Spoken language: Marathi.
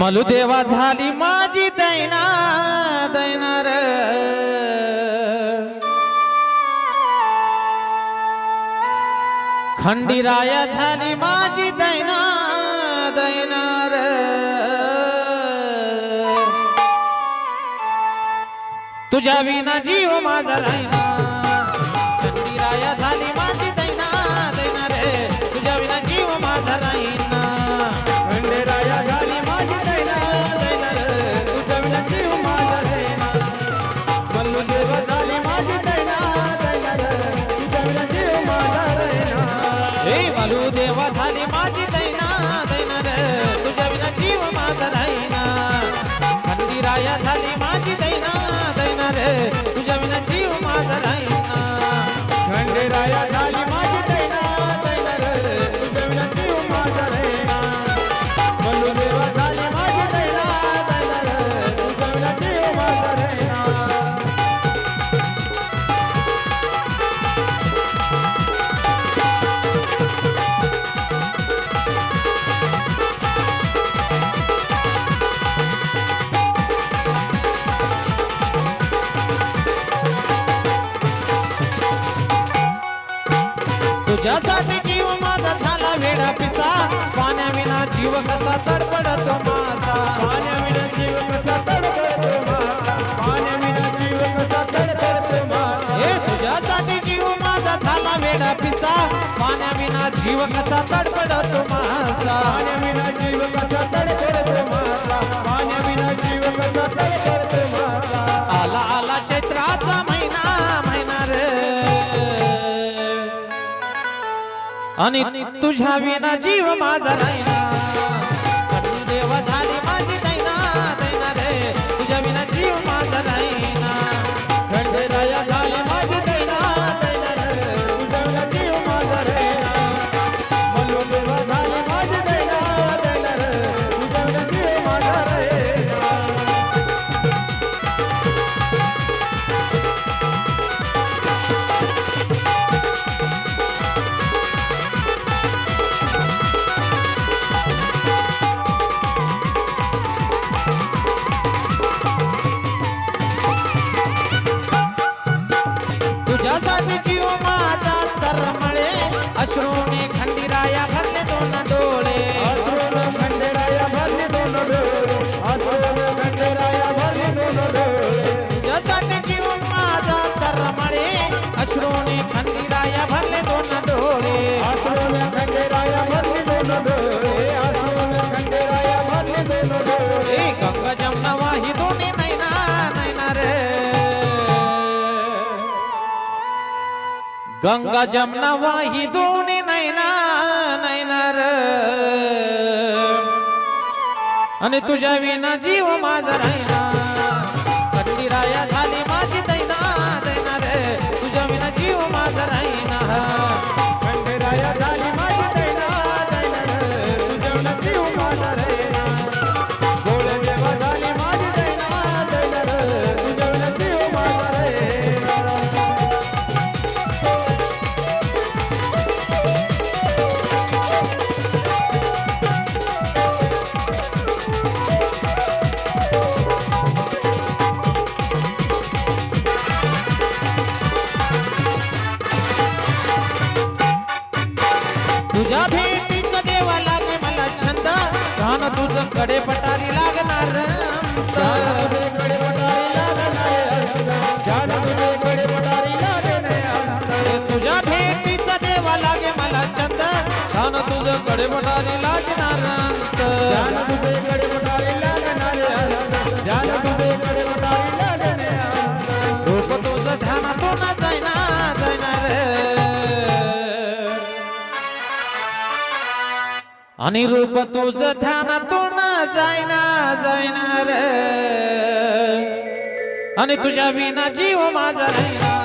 मलुदेवा झाली माझी दैना दैनार खंडीराया झाली माझी दैना रे. तुझ्या विना जीव माझा राहिना खंडीराया बालू देवा झाली माझी दैना दैना रे. तुझ्या विना जीव माझा राहिना. खंडीराया झाली माझी दैना दैना रे. ज्यासाठी जीव माझा झाला वेडा पिसा पाण्याविना जीव कसा तडपडतो माझा पाण्याविना जीव कसा तडपडतो माझा. पाण्याविना जीव कसा तडपडतो माझा. हे तुझ्यासाठी जीव माझा झाला वेडा पिसा पाण्याविना जीव कसा तडपडतो माझा पाण्याविना जीव कसा तडफडतो आणि तुझ्या विना जीव माझा राहिला. देवा झाली गंगा जमना वाही दोन्ही नैना नैनार आणि तुझ्या विना जीव माझा राहिना. देवाला देवा मला छंद. रान तुझकडे पटारी लागणार. तुझ्या भेटीचा देवा लागे मला छंद. रान तुझकडे पटारी लागणार. तुझे कडे पटारी लागणार. आणि रूप तुझ ध्यानातून जायना जायना रे. आणि तुझ्या विना जीव माझा राहिना.